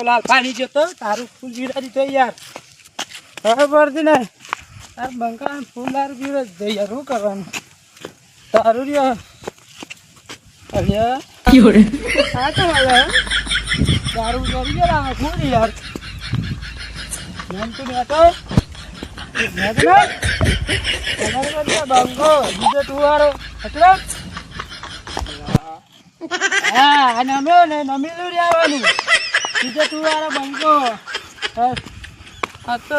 પેલો લાલ પાણી જતો તારું ફૂલ જીરા દીધો યાર. ખબર પડતી ને? તાર બંકા ફૂલ તારું પીવે જ યાર શું કરવાનું? તારું રહ્યો. અલ્યા હા તો દારૂ કરી ગયા આ ફૂલ યાર? નામ તો. બેઠો બેઠો તમારે બધે બંકો બીજો તું વાળો હતો? હા. નમ્યો ને નમેલું રહેવાનું. બીજો તું વાળો બંકો હા. તો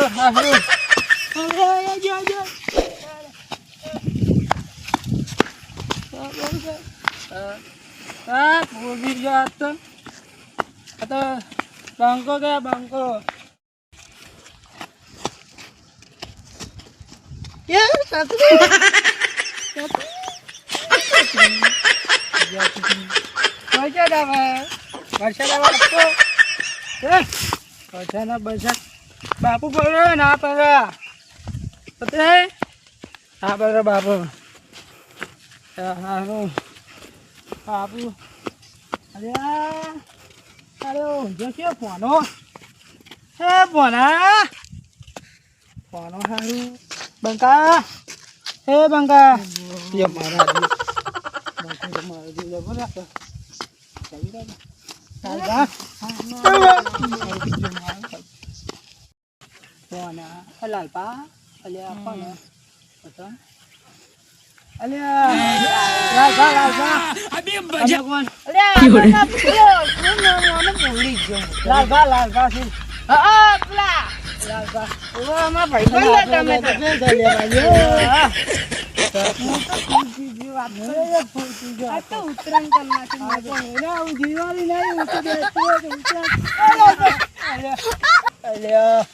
હા બોલી ગયો આ તો. આ તો બંકો ગયા બંકો વરસાદ આવે વરસાદ આવે આપતો વરસાદ ના વરસાદ બાપુ પડ્યો ના પડ્યા પતે? હા પડ્યો બાપુ. હારું. બાપુ. અરે અરે ઊંઝો છે ફોનો હે. ફોના ફોનો હારું. બંકા? હે બંકા? યે મારા. બંકા મારા લેવો ને આપણે. ચાલી રાખ. ચાલ જા. ફોના આ લાલપા અલ્યા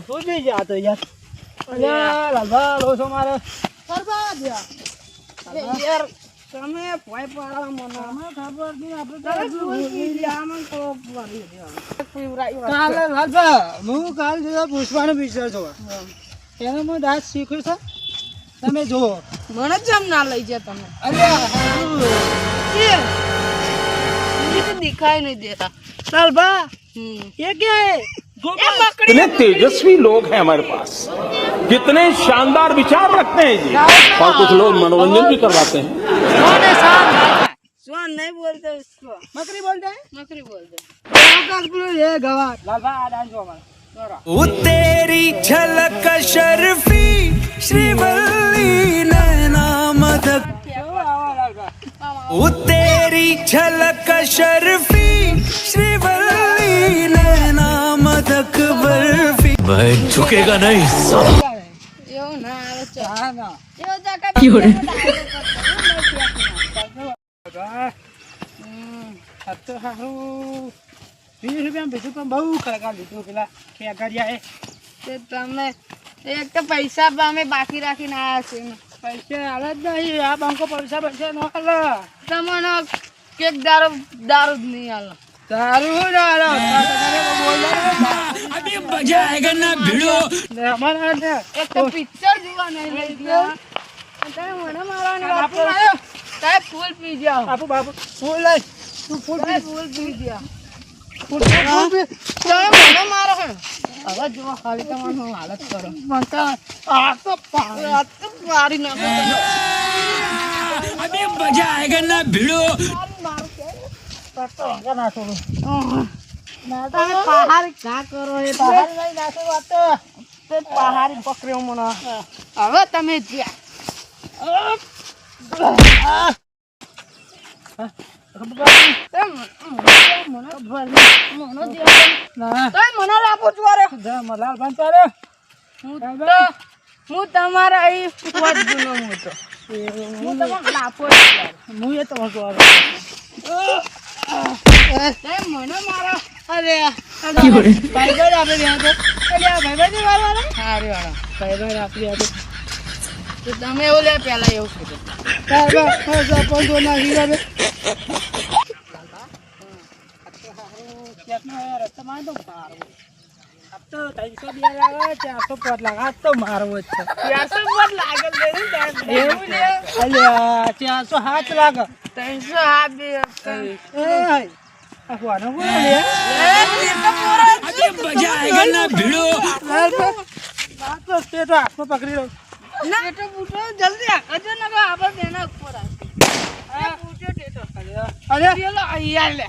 ફોનો હતો અલ્યા લાલપા લાલપા અલ્યા કોણ લાલપા હું કાલ લાલપા પુષ્પાનો વિચાર છો. એનો હું દાંત શીખ્યું છે તમે જુઓ મને જમ ના લઈ જાય તમે અલ્યા હારું. ये तो दिखाई नहीं देता લાલભા हम्म ये क्या है कितने तेजस्वी लोग हैं हमारे पास कितने शानदार विचार रखते हैं जी और कुछ लोग मनोरंजन भी करवाते हैं स्वान नहीं बोलते उसको मकरी बोलते हैं मकरी बोलते आकाश बोलो ये गवार लालभा आ डांस जो हमारा तेरी झलक शर्फी श्रीवल्ली नैना मदक केवो आवा लालभा ओ तेरी झलक शर्फी श्रीवल्ली नैना मदक बर्फी मैं झुकेगा नहीं એવું ના આવે ચાલ હા ના એવું તો કઈ આ તો હારું વીસ રૂપિયા બીજું પણ બહુ ખરેખર લીધું પેલા ખેગરિયા એ તે તમે એક તો પૈસા અમે બાકી રાખીને આવ્યા છીએ પૈસા હાલે જ નહીં. આ બંકો પૈસા પૈસા ન હાલે. તમને કેક દારૂ દારૂ જ નહીં હાલે. પિક્ચર જોવા નહીં લઈ ગયા. મને મારવાની સાહેબ ફૂલ પી જાઓ બાપુ બાપુ ફૂલ લઈ. તું ફૂલ પી. ફૂલ પી જાઓ ફૂલ પી. મારો હવે જો હવે તમારો હાલત કરો મકા આ તો પારા તો મારી નાખો અબે મજા આયેગા ભીડો મારું કા કરો એ પહાડ નાખો વાત તો પહાડ પકડ્યો મને હવે તમે જ્યાં મને મને મને લાપો જા મલાલ ચાલે હું તો હું તમારા અહીં ગુનો હું તો હું તમને લાપો હું એ તો વાંચું તે મને મારો અરે ભાઈ ભાઈ આપણે રહ્યા તો અરે ભાઈ ભાઈ વાળા સારી વાળા ભાઈ ભાઈ આપણે રહ્યા તો તો તમે એવું લે પેલા એવું કીધું તાર બા ના હીરા બે રસ્તામાં તો મારવો તો ત્રણસો બે લાગે ચારસો પાંચ તો મારવો છે ચારસો પાંચ લાગે એવું અલ્યા ચારસો હાથ લાગે ત્રણસો હાથ પકડી લો. જલ્દી આખજો ને આપડે બેના ઉપર અરે. અહીંયા લે.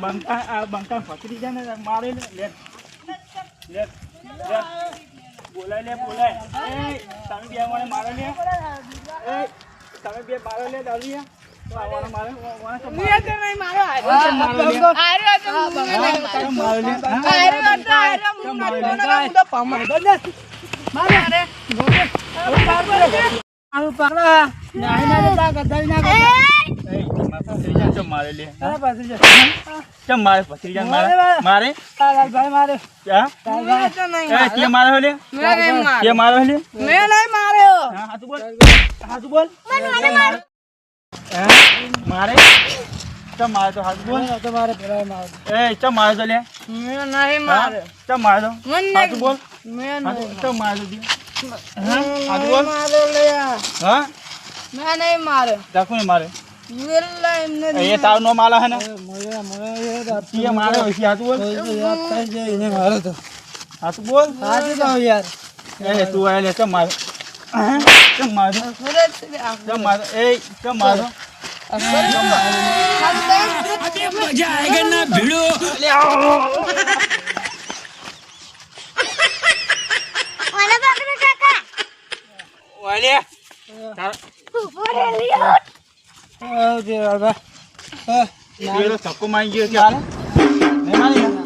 બંકા બંકા ફસરી જાય ને મારે લે. લે લે લે. બોલાય લે બોલાય. એ તમે બે મને મારો લે. એ તમે બે મારો લે દાદી. મારો લે. હા? આર્યો તો આર્યો મુંગે નહીં મારો હું તો પમા મારે આવું પકડા નાઈ ના દેતા ગદાઈ ના કરતા એ મારા ફસરી જાય ચમ મારે લે તારા પાસે છે ચમ મારે ફસરી જાય મારે મારે તારા ભાઈ મારે હા મેં તો નહીં એ કે મારો લે મેં નહીં મારો કે મારો લે મેં નહીં માર્યો હા હાથું બોલ હાથું બોલ હા મારે ચમ મારે તો હાથ બોલ તો મારે પેલા મારે એ ચમ મારે તો લે મેં નહીં હા માર્યો ચમ મારે તો મને હાથું બોલ મેં હાથું નહીં ચમ મારે તો દે હા હાથું બોલ માર્યો લે હા મેં નહીં માર્યો ચાકુ ને મારે વેલ્લા એમને એ તાવ નો માલા હે ને મોયા મોયા એ રાત તીએ મારે હોય છે હાથું બોલ તો યાદ થઈ જાય એને મારો તો હાથું બોલ સાચું કહું યાર એ તું આ લે ચમ મારે હા ચમ મારે સુરત ચમ મારે એ ચમ મારે अभी मजा आएगा ना भिड़ो ઓલે આ જે બાબા હા પેલો ધક્કો મારી ગયો છે. હાલે નહીં મારી ને?